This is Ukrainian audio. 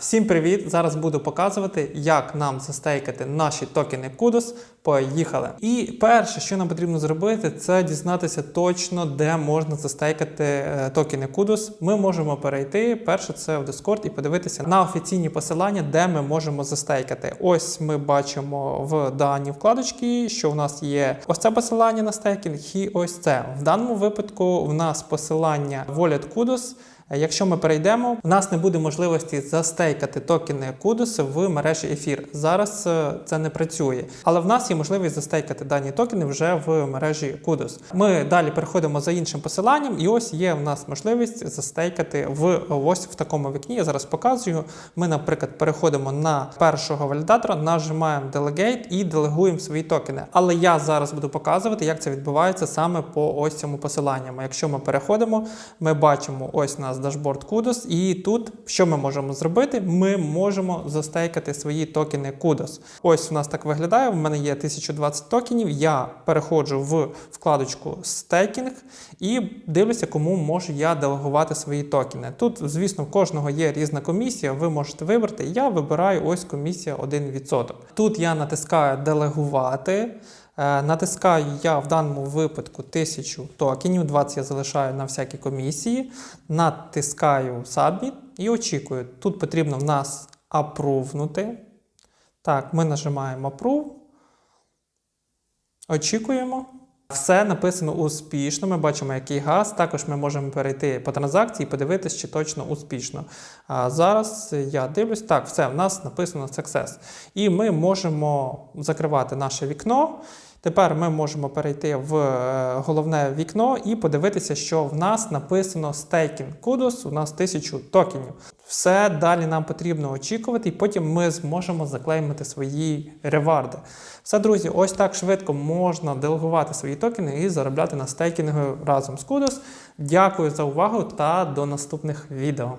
Всім привіт! Зараз буду показувати, як нам застейкати наші токени Kudos. Поїхали! І перше, що нам потрібно зробити, це дізнатися точно, де можна застейкати е, токени Kudos. Ми можемо перейти перше це в Discord і подивитися на офіційні посилання, де ми можемо застейкати. Ось ми бачимо в даній вкладочці, що в нас є ось це посилання на стейкінг, і ось це. В даному випадку в нас посилання Wallet Kudos. Якщо ми перейдемо, у нас не буде можливості застейкати токени Кудос в мережі ефір. Зараз е, це не працює, але в нас є можливість застейкати дані токени вже в мережі Кудос. Ми далі переходимо за іншим посиланням, і ось є в нас можливість застейкати в ось в такому вікні. Я зараз показую. Ми, наприклад, переходимо на першого валідатора, нажимаємо Delegate і делегуємо свої токени. Але я зараз буду показувати, як це відбувається саме по ось цьому посиланню. Якщо ми переходимо, ми бачимо ось у нас дашборд Kudos, і тут що ми можемо зробити? Ми можемо застейкати свої токени Kudos. Ось у нас так виглядає. У мене є 1020 токенів. Я переходжу в вкладочку стейкінг і дивлюся, кому можу я делегувати свої токени. Тут, звісно, в кожного є різна комісія. Ви можете вибрати. Я вибираю ось комісія 1%. Тут я натискаю делегувати. Е, Натискаю я в даному випадку 1000 токенів, 20 я залишаю на всякі комісії. Натискаю Submit і очікую. Тут потрібно в нас апрувнути. Так, ми нажимаємо Approve. Очікуємо. Все написано успішно. Ми бачимо, який газ. Також ми можемо перейти по транзакції і подивитися, чи точно успішно. А зараз я дивлюсь, так, все, в нас написано Success. І ми можемо закривати наше вікно. Тепер ми можемо перейти в е, головне вікно і подивитися, що в нас написано Staking Kudos, у нас 1000 токенів. Все далі нам потрібно очікувати, і потім ми зможемо заклеймити свої реварди. Все, друзі, ось так швидко можна делегувати свої токени і заробляти на стейкінгу разом з Kudos. Дякую за увагу та до наступних відео.